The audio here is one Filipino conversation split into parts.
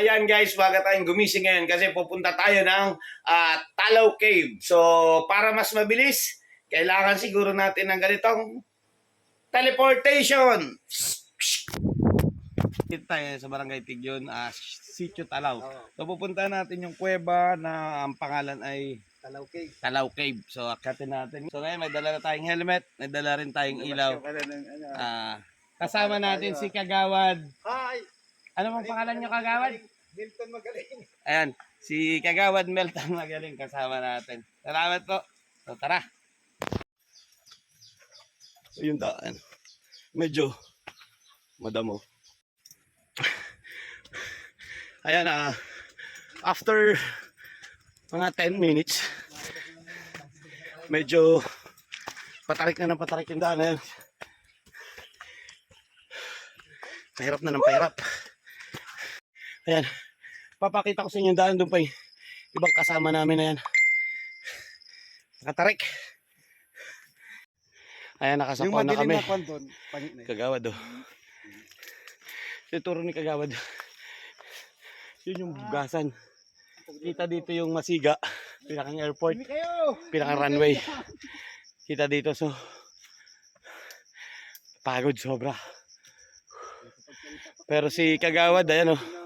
ayan guys, baga tayong gumising ngayon kasi pupunta tayo ng ah, Talaw Cave. So, para mas mabilis, kailangan siguro natin ng ganitong teleportation. Dito tayo sa Barangay Tigyon, uh, Sitio Talaw. So, pupunta natin yung kuweba na ang pangalan ay Talaw cave. Talaw Cave. So, akatin natin. So, ngayon may dala na tayong helmet, may dala rin tayong ilaw. Ah, kasama natin si Kagawad. Hi! Ano bang pangalan niyo, Kagawad? Milton Magaling. Ayan, si Kagawad Melton magaling kasama natin. Salamat po. So, tara. So, yung daan. Medyo madamo. Ayan, ah, after mga 10 minutes, medyo patarik na ng patarik yung daan na yun. Pahirap na ng pahirap. Ayan. Papakita ko sa inyo yung daan doon pa yung ibang kasama namin na yan. Nakatarik. Ayan, nakasakwa Yung na madilim kami. na kwan doon. Pangit na yun. Kagawad oh. Ituro ni Kagawad. Yun yung bugasan. Kita dito yung Masiga. Pinakang airport. Pinakang runway. Kita dito so. Pagod sobra. Pero si Kagawad, ayan oh.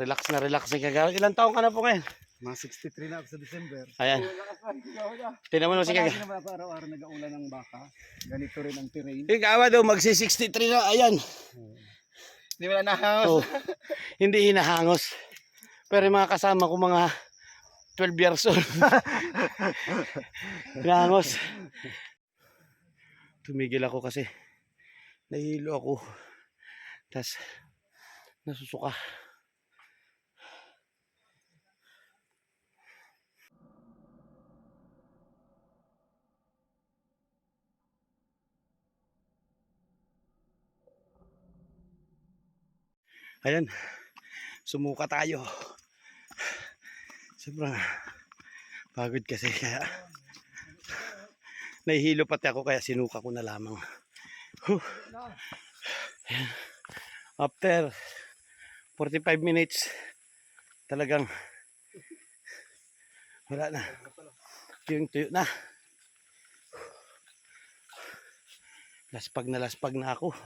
Relax na relax si Kagawad. Ilang taong ka na po ngayon? Mga 63 na ako sa December. Ayan. Tingnan mo naman si Kagawad. Palagi naman ako araw-araw nag-aulan ng baka. Ganito rin ang terrain. Kagawad oh, magsi 63 na. Ayan. Hindi mo na nahawas. Oh, hindi hinahangos. Pero yung mga kasama ko mga 12 years old. hinahangos. Tumigil ako kasi nahihilo ako. Tapos nasusuka. Ayan. Sumuka tayo. Sobrang pagod kasi kaya nahihilo pati ako kaya sinuka ko na lamang. Huh. After 45 minutes talagang wala na. Tuyong tuyo na. Laspag na laspag na ako.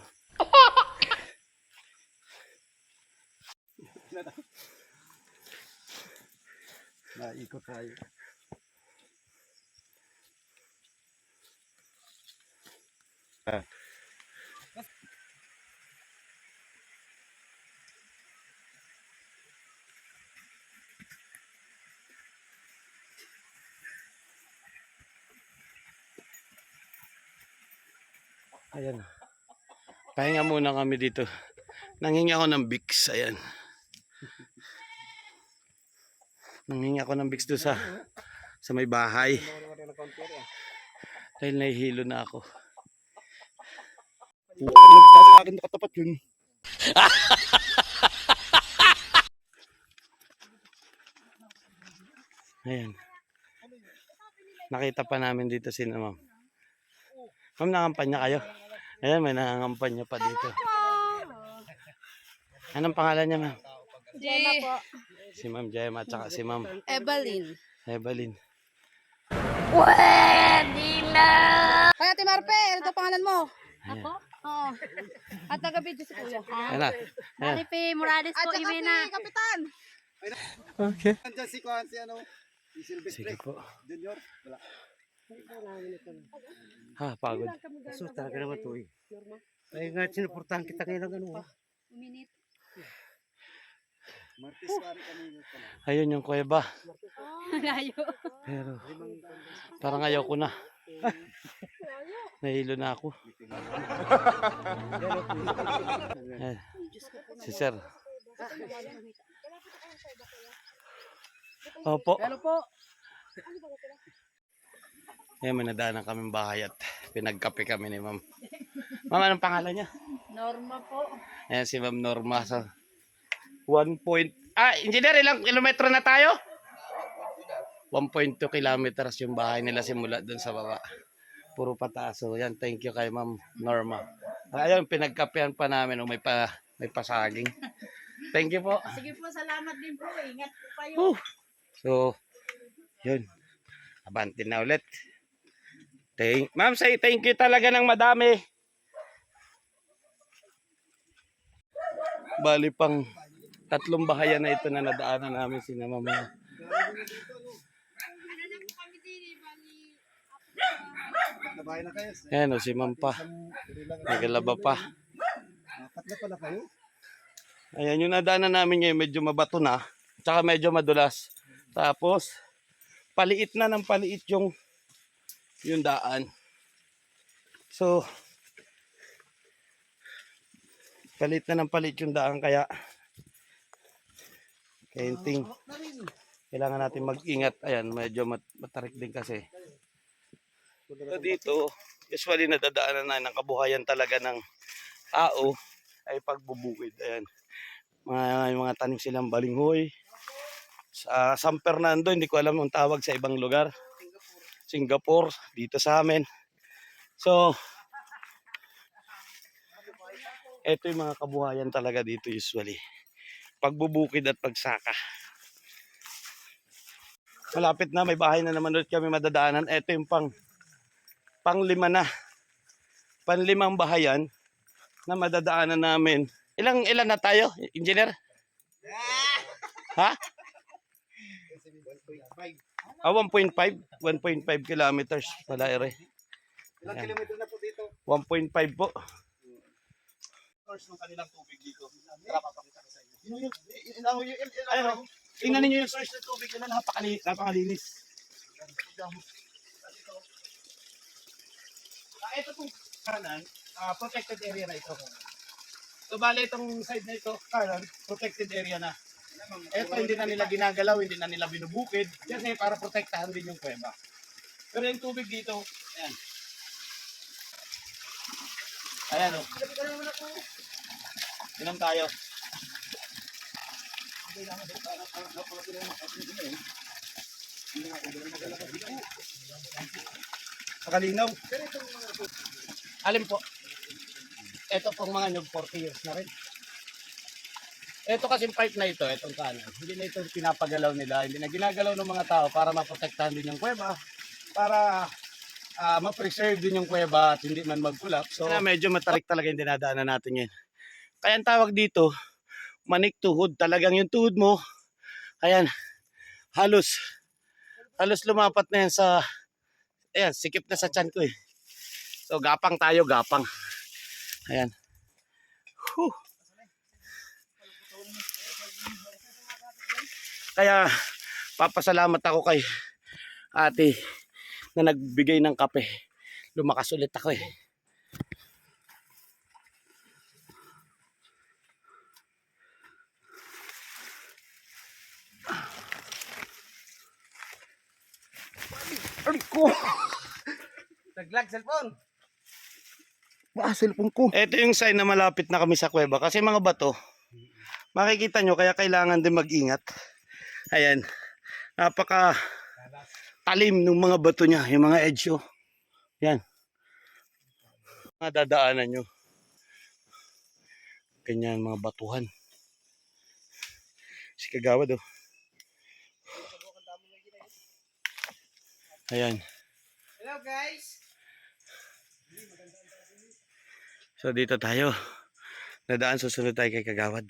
Naikot tayo. Ayan. Pahinga muna kami dito. Nanghingi ako ng Vicks. Ayan. Nanghingi ako ng Vicks doon sa sa may bahay. Dahil nahihilo na ako. Sa akin nakatapat yun. Ayan. Nakita pa namin dito si ma'am. Ma'am, nangampanya kayo? Ayan, may nangampanya pa dito. Anong pangalan niya, ma'am? Gemma po. Si ma'am Gemma at saka si ma'am Evelyn. Evelyn. Kaya Ate Marpe, ano daw pangalan mo? Ayan. Oo. At taga-video si Kuya. Ayan na. Ayan. Maripe Morales At po, saka Imena. si Kapitan. Okay. Nandiyan si Kwan, si ano, si Silvestre Sige po. Junior. Wala. Ha, pagod. So talaga naman to eh. Ay nga, sinuportahan kita ngayon ng ano. ah. Uminit. Martes wari kami. Ayun yung kuweba. Layo. Pero parang ayaw ko na. Nahilo na ako. Ayan. Si sir. Opo. Hello po. Ayan, may nadaanan kaming bahay at pinagkape kami ni ma'am. Ma'am, anong pangalan niya? Norma po. Ayan si ma'am Norma. So, 1 point... Ah, engineer, ilang kilometro na tayo? 1.2 kilometers yung bahay nila simula dun sa baba. Puro pataas. So, yan, thank you kay ma'am Norma. Ayun, pinagkapehan pa namin. Oh, may, pa, may pasaging. Thank you po. Sige po, salamat din po. Ingat po kayo. So, yun. Abante na ulit. Thank, ma'am, say thank you talaga ng madami. Bali pang tatlong bahayan na ito na nadaanan namin sina mama. Nabahay na kayo. Ayan o, si ma'am pa. Pa. Tatlo pala kayo. Ayan, yung nadaanan namin ngayon, medyo mabato na. Tsaka medyo madulas. Tapos, paliit na ng paliit yung yung daan. So, palit na ng palit yung daan kaya kainting kailangan natin mag-ingat. Ayan medyo mat- matarik din kasi. So dito usually nadadaanan na ng kabuhayan talaga ng tao ay pagbubukid. Ayan. Mga, mga tanim silang balinghoy. Sa San Fernando hindi ko alam ang tawag sa ibang lugar. Singapore dito sa amin. So ito yung mga kabuhayan talaga dito usually. Pagbubukid at pagsaka. Malapit na, may bahay na naman ulit kami madadaanan. Ito yung pang, panglima na. Panlimang bahayan na madadaanan namin. Ilang ilan na tayo, engineer? Ha? Ah, 1.5? 1.5 kilometers pala ere. Ilang kilometro na po dito? 1.5 po. Source ng kanilang tubig dito. Tara, papakita. Yun, yun, yun. Tingnan ninyo yung source ng tubig nila. Napakali, napakalinis. Ah, ito pong kanan, ah, protected area na ito. So, bale itong side na ito, kanan, protected area na. Ito hindi na nila ginagalaw, hindi na nila binubukid, kasi para protektahan din yung kuweba. Pero yung tubig dito, ayan. Ayan o. Inom tayo. Nakalinaw. Alin po? Ito pong mga nyug 40 years na rin. Ito kasing pipe na ito, itong kanan. Hindi na ito pinapagalaw nila. Hindi na ginagalaw ng mga tao para maprotektahan din yung kuweba. Para ah, ma-preserve din yung kuweba at hindi man mag-collapse. So, So, medyo matarik talaga yung dinadaanan natin yan. Kaya ang tawag dito, manik tuhod. Talagang yung tuhod mo, ayan, halos, halos lumapat na yan sa, ayan, sikip na sa tiyan ko eh. So, gapang tayo, gapang. Ayan. Whew. Kaya, papasalamat ako kay ate na nagbigay ng kape. Lumakas ulit ako eh. Ay ko! Naglag cellphone! Ah, cellphone ko. Ito yung sign na malapit na kami sa kuweba. Kasi mga bato, makikita nyo, kaya kailangan din mag-ingat. Ayan. Napaka talim ng mga bato niya, yung mga edge. Oh. Yan. Mga dadaanan nyo. Ganyan mga batuhan. Si Kagawad oh. Ayan. Hello guys. So dito tayo. Nadaan susunod tayo kay Kagawad.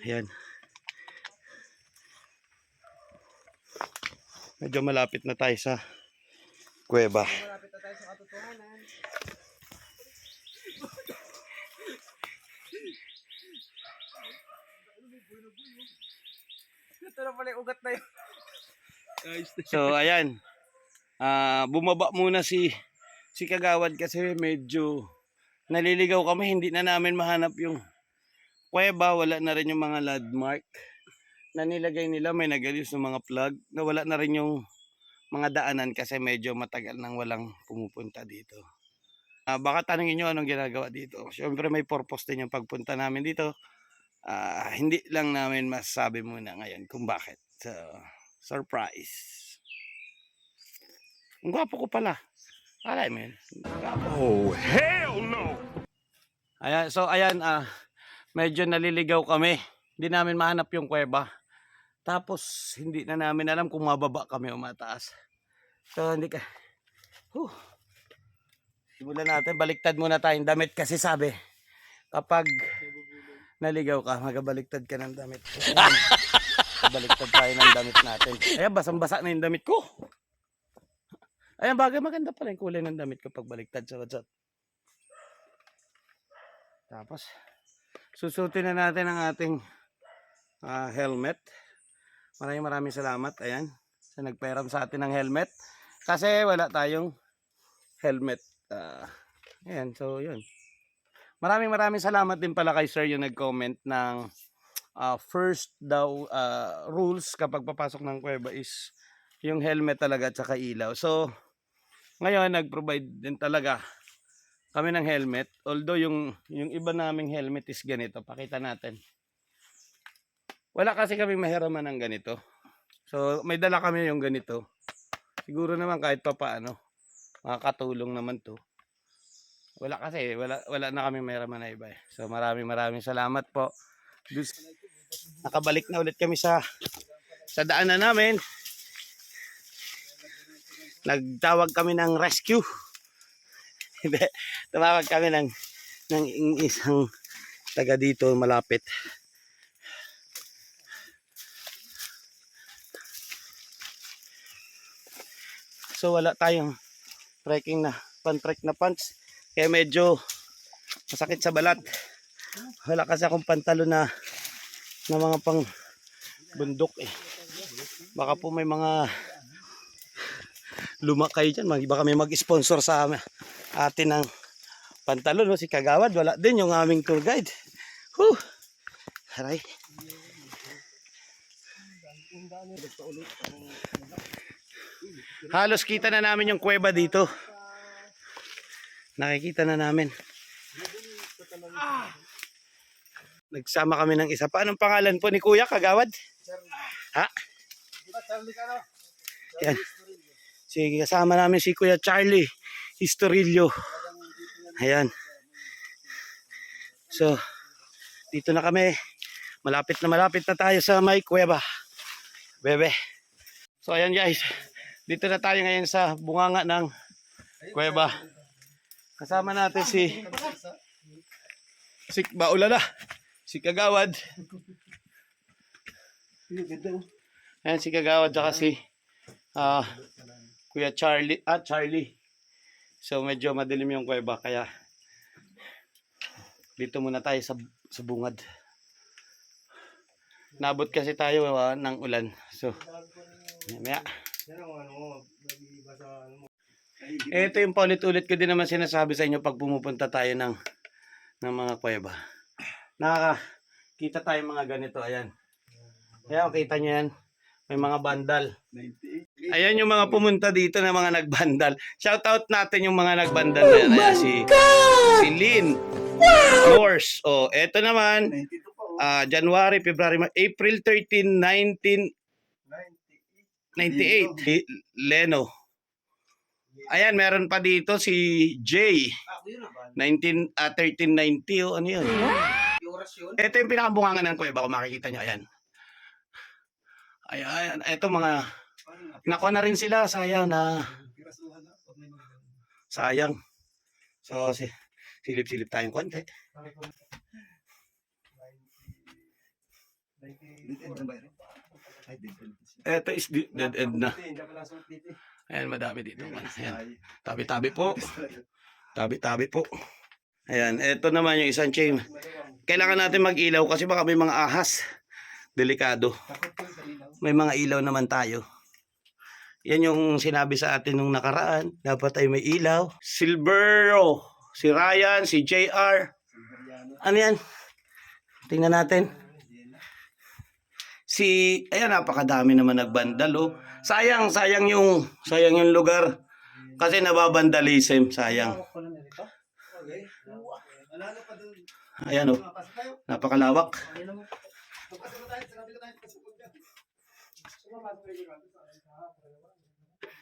Ayan. Medyo malapit na tayo sa kuweba. Malapit na tayo sa katotohanan. Ito na pala yung ugat na yun. So ayan. Ah, bumaba muna si si Kagawad kasi medyo naliligaw kami, hindi na namin mahanap yung kuweba, wala na rin yung mga landmark na nilagay nila, may nagalis ng mga plug, na wala na rin yung mga daanan kasi medyo matagal nang walang pumupunta dito. Ah, baka tanongin nyo anong ginagawa dito. Siyempre may purpose din yung pagpunta namin dito. Ah, hindi lang namin masasabi muna ngayon kung bakit. So, surprise. Ang gwapo ko pala. Alay yun. Oh, hell no! Ayan, so ayan, ah, medyo naliligaw kami. Hindi namin mahanap yung kuweba. Tapos, hindi na namin alam kung mababa kami o mataas. So, hindi ka... Huh. Simulan natin. Baliktad muna tayong damit kasi sabi, kapag naligaw ka, magabaliktad ka ng damit. Baliktad tayo ng damit natin. Ayan, basang-basa na yung damit ko. Ayan, bagay maganda pala yung kulay ng damit ko pag baliktad sa WhatsApp. Tapos, susutin na natin ang ating ah, helmet. Maraming maraming salamat. Ayan, sa nagpairam sa atin ng helmet. Kasi wala tayong helmet. Ah, ayan, so yun. Maraming maraming salamat din pala kay sir yung nag-comment ng ah, first daw ah, rules kapag papasok ng kuweba is yung helmet talaga at saka ilaw. So, ngayon nag-provide din talaga kami ng helmet. Although yung yung iba naming helmet is ganito, pakita natin. Wala kasi kami mahiraman ng ganito. So, may dala kami yung ganito. Siguro naman kahit pa paano, makakatulong naman to. Wala kasi, wala, wala na kami mahiraman na iba eh. So, maraming maraming salamat po. Nakabalik na ulit kami sa sa daanan namin. Nagtawag kami ng rescue. Tumawag kami ng ng isang taga dito malapit. So wala tayong trekking na pan-trek na pants. Kaya medyo masakit sa balat. Wala kasi akong pantalo na na mga pang bundok eh. Baka po may mga luma kayo dyan. Baka may mag-sponsor sa atin ng pantalon. No? Si Kagawad, wala din yung aming tour guide. Whew! Aray. Halos kita na namin yung kuweba dito. Nakikita na namin. Nagsama kami ng isa pa. Anong pangalan po ni Kuya Kagawad? Ha? Yan. Sige, kasama namin si Kuya Charlie Historillo. Ayan. So, dito na kami. Malapit na malapit na tayo sa may kuweba. Bebe. So, ayan guys. Dito na tayo ngayon sa bunganga ng kuweba. Kasama natin si si Baulala. Si Kagawad. Ayan si Kagawad tsaka si ah Kuya Charlie, ah Charlie. So medyo madilim yung kuweba kaya dito muna tayo sa, sa bungad. Nabot kasi tayo ah, ng ulan. So maya. Ito yung paulit-ulit ko din naman sinasabi sa inyo pag pumupunta tayo ng ng mga kuweba. Nakakita tayo mga ganito, ayan. Kaya kita nyo yan. May mga bandal. Ayan yung mga pumunta dito na mga nagbandal. Shout out natin yung mga nagbandal na yan. Ayan, si, si Lynn. Morse. Oh, eto naman. ah, January, February, April 13, 1998. Si Leno. Ayan, meron pa dito si Jay. 19, ah, 1390. Oh, ano yun? Ito yung pinakabungangan ng kuweba kung makikita nyo. Ayan. Ayan. Ito mga... Nakuha na rin sila. Sayang na... Sayang. So, si, silip-silip tayong konti. Ito is dead end na. Ayan, madami dito. Ayan. Tabi-tabi po. Tabi-tabi po. Ayan, ito naman yung isang chain. Kailangan natin mag-ilaw kasi baka may mga ahas. Delikado. May mga ilaw naman tayo. Yan yung sinabi sa atin nung nakaraan. Dapat ay may ilaw. Silvero. Si Ryan, si JR. Ano yan? Tingnan natin. Si, ayan, napakadami naman nagbandal, oh. Sayang, sayang yung, sayang yung lugar. Kasi nababandalism, sayang. Ayan, oh. Napakalawak.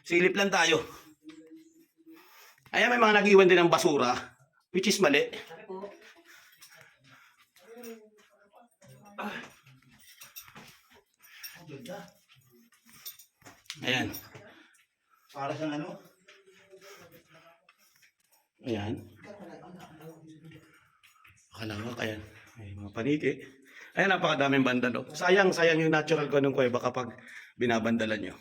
Silip lang tayo. Ayan, may mga nag-iwan din ng basura. Which is mali. Ayan. Para sa ano? Ayan. Kalawak, ayan. May mga paniki. Ayan, napakadaming bandalo. Sayang, sayang yung natural ko ng kuweba kapag binabandalan nyo.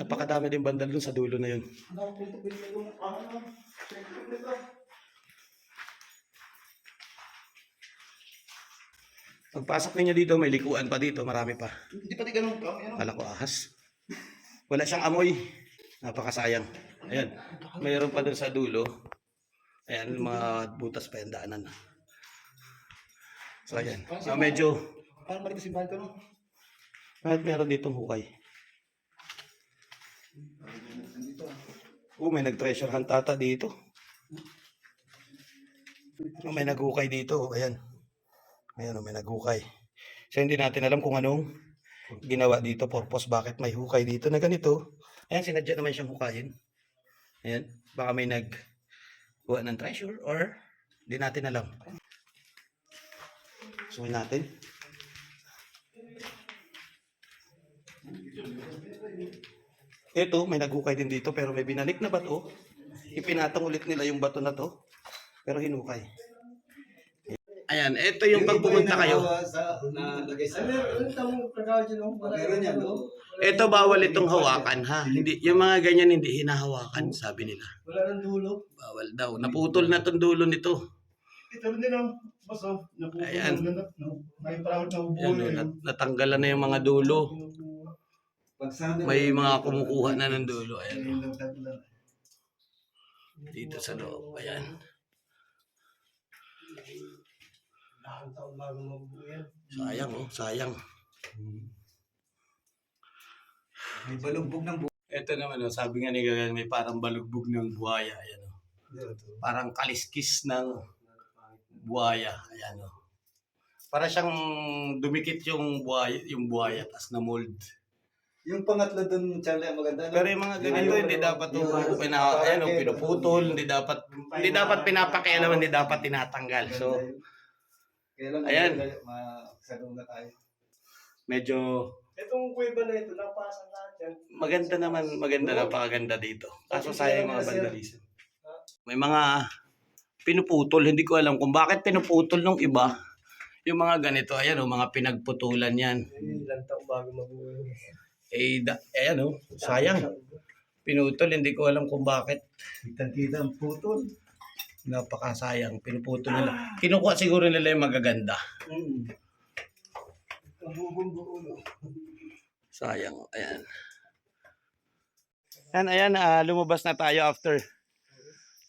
Napakadami din bandal dun sa dulo na yun. Pagpasok ninyo dito, may likuan pa dito. Marami pa. Hindi pati ganun ka. Kala ko ahas. Wala siyang amoy. Napakasayang. Ayan. Mayroon pa dun sa dulo. Ayan, mga butas pa yung daanan. So, ayan. So, medyo, Parang mali simbahan ko no? kahit meron ditong hukay. Oh, may nag-treasure hunt ata dito. Oh, may naghukay dito. Ayan. Ayan, oh, may naghukay. So, hindi natin alam kung anong ginawa dito, purpose, bakit may hukay dito na ganito. Ayan, sinadya naman siyang hukayin. Ayan, baka may nag ng treasure or hindi natin alam. Suhin natin. Ito, may naghukay din dito pero may binalik na bato. Ipinatong ulit nila yung bato na to. Pero hinukay. Ayan, ito yung pag pumunta kayo. Sa, nalagay sa... Ano? Meron yan, no? Ito bawal itong hawakan ha. Hindi yung mga ganyan hindi hinahawakan, sabi nila. Wala nang dulo. Bawal daw. Naputol na tong dulo nito. Ito rin din ang baso. Ayan. May proud na nat- natanggalan na yung mga dulo. May mga kumukuha na ng dulo. Ayan. Dito sa loob. Ayan. Dahang taon bago mabubuo yan. Sayang oh, sayang. May balugbog ng buo. Ito naman oh, sabi nga ni Gagan, may parang balugbog ng buhaya. Ayan oh. Parang kaliskis ng buhaya. Ayan oh. Para siyang dumikit yung buhaya, yung buhaya tas na mold. Yung pangatlo dun, Charlie, ang maganda. no? Pero yung mga ganito, hindi dapat to pina, ayan, oh, pinuputol, hindi dapat, hindi dapat pinapakialaman, hindi dapat tinatanggal. So, Kaya lang, ayan. Magsagaw na tayo. medyo Itong kuweba na ito, napasan lahat yan. maganda naman, maganda, napakaganda dito. Kaso sayang yung mga vandalism. May mga pinuputol, hindi ko alam kung bakit pinuputol nung iba. Yung mga ganito, ayan oh, mga pinagputulan yan. Ilang taon bago mabuo. Eh, da, ayan oh, sayang. Pinutol, hindi ko alam kung bakit. Kitang-kita ang putol. Napakasayang, pinuputol nila. Kinukuha siguro nila yung magaganda. Mm. Sayang, ayan. Ayan, ayan, ah, lumabas na tayo after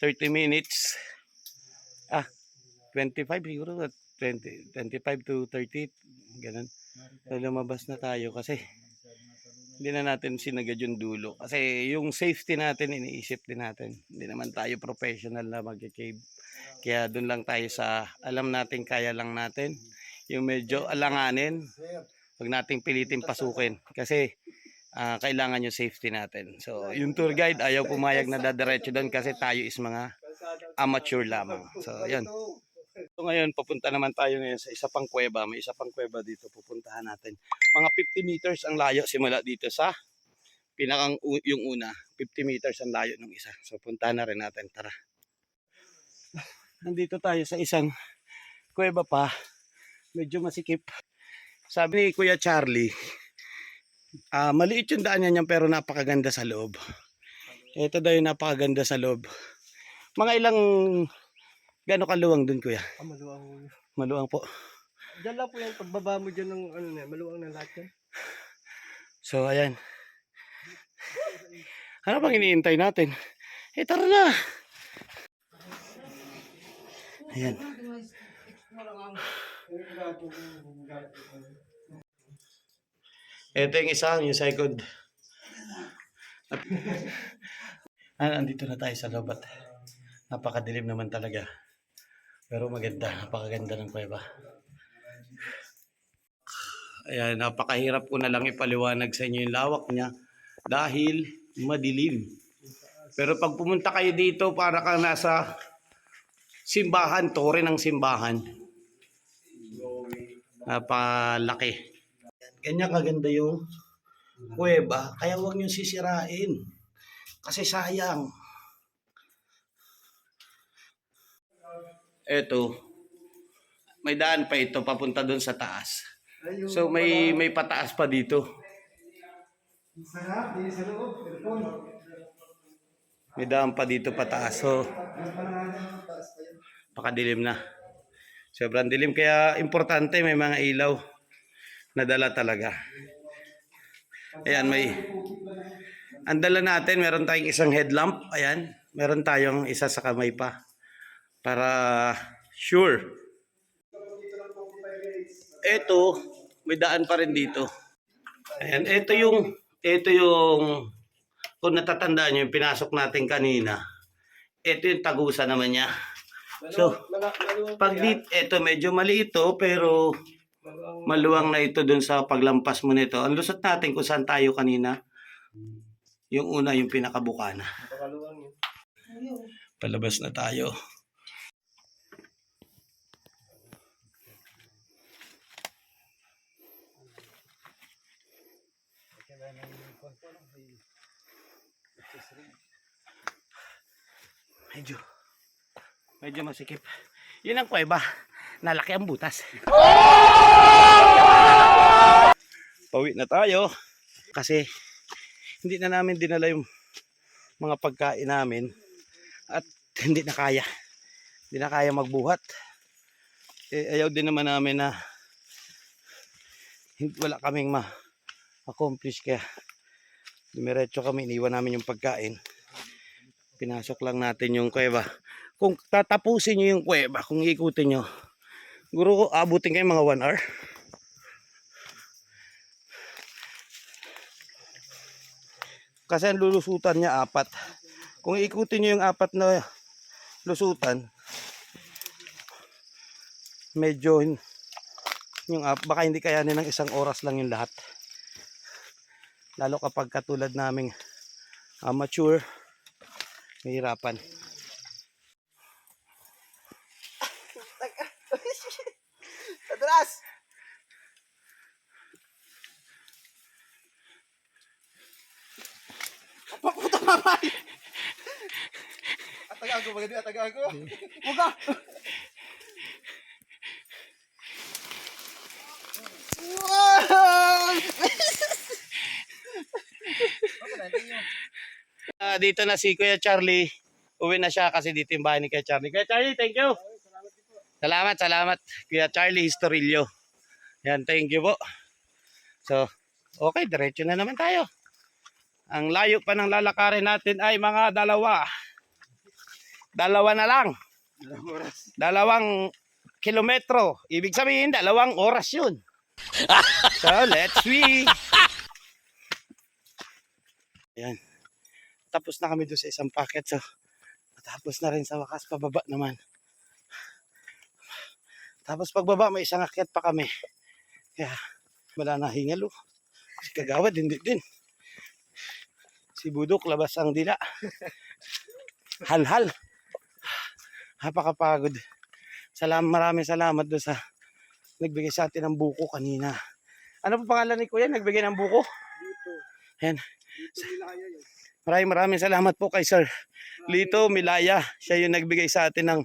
30 minutes. Ah, 25 siguro, 20, 25 to 30, ganun. So, lumabas na tayo kasi hindi na natin sinagad yung dulo. Kasi yung safety natin, iniisip din natin. Hindi naman tayo professional na mag-cave. Kaya doon lang tayo sa alam natin, kaya lang natin. Yung medyo alanganin, huwag nating pilitin pasukin. Kasi ah, kailangan yung safety natin. So, yung tour guide ayaw pumayag na dadiretso doon kasi tayo is mga amateur lamang. So, yan. So, ngayon, papunta naman tayo ngayon sa isa pang kuweba. May isa pang kuweba dito pupuntahan natin. Mga 50 meters ang layo simula dito sa pinakang yung una. 50 meters ang layo ng isa. So, puntahan na rin natin. Tara. Nandito tayo sa isang kuweba pa. Medyo masikip. Sabi ni Kuya Charlie, Ah, maliit yung daan niyan pero napakaganda sa loob. Ito daw yung napakaganda sa loob. Mga ilang gaano kaluwang dun kuya? Ah, maluwang. Maluwang po. Diyan lang po yan, pagbaba mo dyan ng ano na, maluwang na lahat yan. So ayan. Ano bang iniintay natin? Eh tara na. Ayan. Ito yung isa, yung second. ah, andito na tayo sa loob at napakadilim naman talaga. Pero maganda, napakaganda ng kuweba. Ayan, napakahirap ko na lang ipaliwanag sa inyo yung lawak niya dahil madilim. Pero pag pumunta kayo dito, para kang nasa simbahan, tore ng simbahan. Napalaki. Ganyan kaganda yung kuweba, kaya huwag nyo sisirain. Kasi sayang. Eto, may daan pa ito papunta doon sa taas. So may may pataas pa dito. Sarap, di sa loob. Aircon. May daan pa dito pataas. So pakadilim na. Sobrang dilim kaya importante may mga ilaw na dala talaga. Ayan may ang dala natin meron tayong isang headlamp. Ayan, meron tayong isa sa kamay pa para sure. Ito, may daan pa rin dito. Ayan, ito yung ito yung kung natatandaan nyo yung pinasok natin kanina. Ito yung tagusa naman niya. So, pag dit, ito medyo mali ito pero maluwang na ito dun sa paglampas mo nito. Ang lusot natin kung saan tayo kanina. Yung una, yung pinakabukana. Palabas na tayo. Medyo, medyo masikip. Yun ang kuweba. Nalaki ang butas. Pawi na tayo. Kasi, hindi na namin dinala yung mga pagkain namin. At hindi na kaya. Hindi na kaya magbuhat. Eh, ayaw din naman namin na wala kaming ma-accomplish kaya dumiretso kami, iniwan namin yung pagkain pinasok lang natin yung kuweba. Kung tatapusin nyo yung kuweba, kung ikutin nyo, siguro abutin kayo mga 1 hour. Kasi ang lulusutan niya apat. Kung ikutin nyo yung apat na lusutan, medyo yung ap- baka hindi kayanin ng isang oras lang yung lahat. Lalo kapag katulad naming amateur, Mahirapan. Atras! Paputa mamay! Atagago, maganda atagago. Muga! Ah, dito na si Kuya Charlie. Uwi na siya kasi dito yung bahay ni Kuya Charlie. Kuya Charlie, thank you. Salamat, salamat. Kuya Charlie Historillo. Yan, thank you po. So, okay, diretso na naman tayo. Ang layo pa ng lalakarin natin ay mga dalawa. Dalawa na lang. Dalawang kilometro. Ibig sabihin, dalawang oras yun. so, let's see. Yan tapos na kami doon sa isang packet. So, tapos na rin sa wakas, pababa naman. Tapos pagbaba, may isang akyat pa kami. Kaya, wala na hingalo. Si Kagawad, hindi din. Si Budok, labas ang dila. Halhal. Napakapagod. Salam, maraming salamat doon sa nagbigay sa atin ng buko kanina. Ano po pangalan ni Kuya? Nagbigay ng buko? Yan. Maraming maraming salamat po kay Sir Lito Milaya. Siya yung nagbigay sa atin ng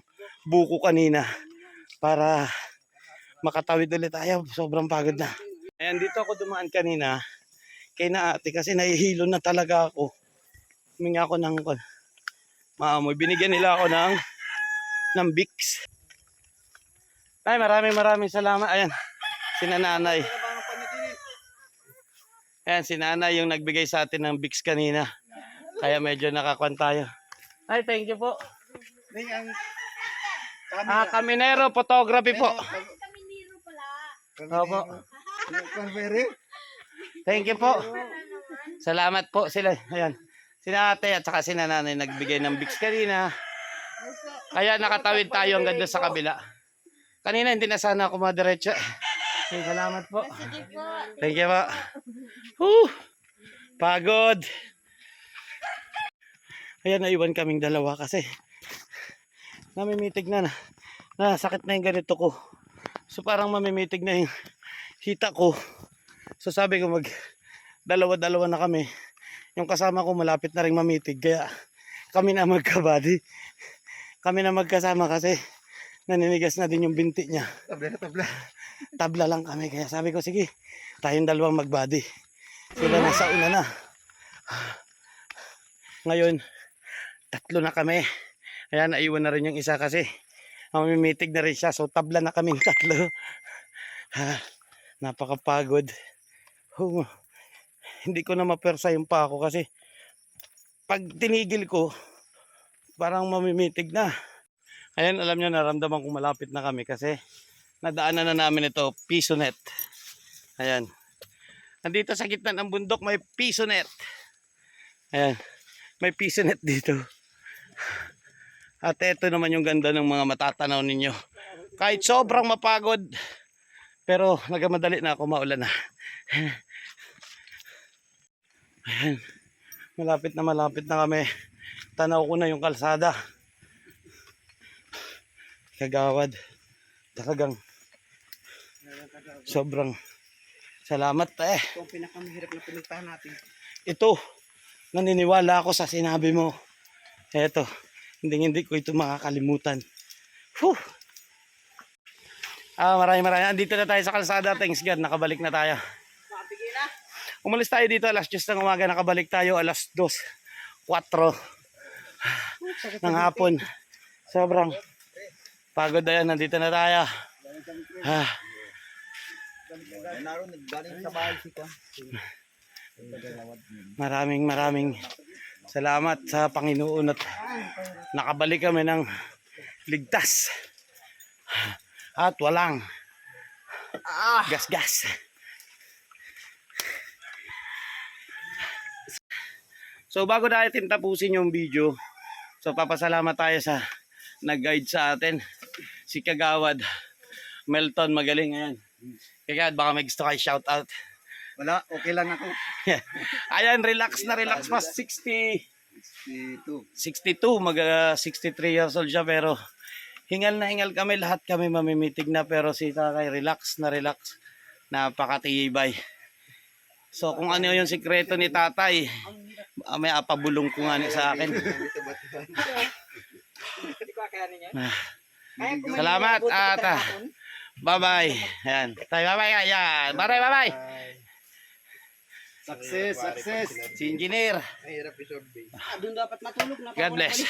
buko kanina para makatawid ulit tayo. Sobrang pagod na. Ayan, dito ako dumaan kanina kay na ate kasi nahihilo na talaga ako. Huminga ako ng maamoy. Binigyan nila ako ng ng Vicks. Ay, maraming maraming salamat. Ayan, si nanay. Ayan, si nanay yung nagbigay sa atin ng Vicks kanina. Kaya medyo nakakuan tayo. Ay, thank you po. Ah, Caminero Photography po. Opo. Thank you po. Salamat po sila. Ayan. Sina ate at saka sina nanay nagbigay ng Vicks kanina. Kaya nakatawid tayo hanggang doon sa kabila. Kanina hindi na sana ako madiretso. Ay, salamat po. Thank you po. Whew. Pagod. Ayan, naiwan kaming dalawa kasi namimitig na na. Nasakit na yung ganito ko. So parang mamimitig na yung hita ko. So sabi ko mag dalawa-dalawa na kami. Yung kasama ko malapit na rin mamitig. Kaya kami na magkabady. Kami na magkasama kasi naninigas na din yung binti niya. Tabla na tabla. Tabla lang kami. Kaya sabi ko sige tayong dalawang magbody. Sila nasa una na. Ngayon, tatlo na kami. Ayan, naiwan na rin yung isa kasi mamimitig na rin siya. So, tabla na kaming tatlo. Ha, napakapagod. Oh, hindi ko na mapersa yung pa ako kasi pag tinigil ko, parang mamimitig na. Ayan, alam nyo, naramdaman ko malapit na kami kasi nadaanan na namin ito, piso net. Ayan. Nandito sa gitna ng bundok may piso net. Ayan. May piso net dito. At ito naman yung ganda ng mga matatanaw ninyo. Kahit sobrang mapagod, pero nagamadali na ako maulan na. Ayan. Malapit na malapit na kami. Tanaw ko na yung kalsada. Kagawad. Talagang sobrang salamat eh. Ito ang pinakamahirap na pinuntahan natin. Ito, naniniwala ako sa sinabi mo. Eto, hindi hindi ko ito makakalimutan. Whew. Ah, maraming maraming. Andito na tayo sa kalsada. Thanks God, nakabalik na tayo. Umalis tayo dito alas 10 ng umaga, nakabalik tayo alas 2, 4 ng hapon. Sobrang pagod na yan. Nandito na tayo. Ah. Maraming maraming salamat sa Panginoon at nakabalik kami ng ligtas at walang gas-gas. So bago natin tapusin yung video, so papasalamat tayo sa nag-guide sa atin, si Kagawad Melton Magaling. Ayan. Kagawad, baka may gusto kayo shout out. Wala, okay lang ako. Ayan, relax na relax pa. 60, Si Tu. 62, mag ah, 63 years old siya pero hingal na hingal kami. Lahat kami mamimitig na pero si Takay relax na relax. Napakatibay. So kung ano yung sikreto ni tatay, ah, may apabulong ko nga sa akin. Ah, Salamat at bye-bye. Ayan. Tayo bye-bye. Ayan. Bye-bye, bye-bye. Success, success. Si engineer. Mahirap i-survey. Doon dapat matulog na. God bless.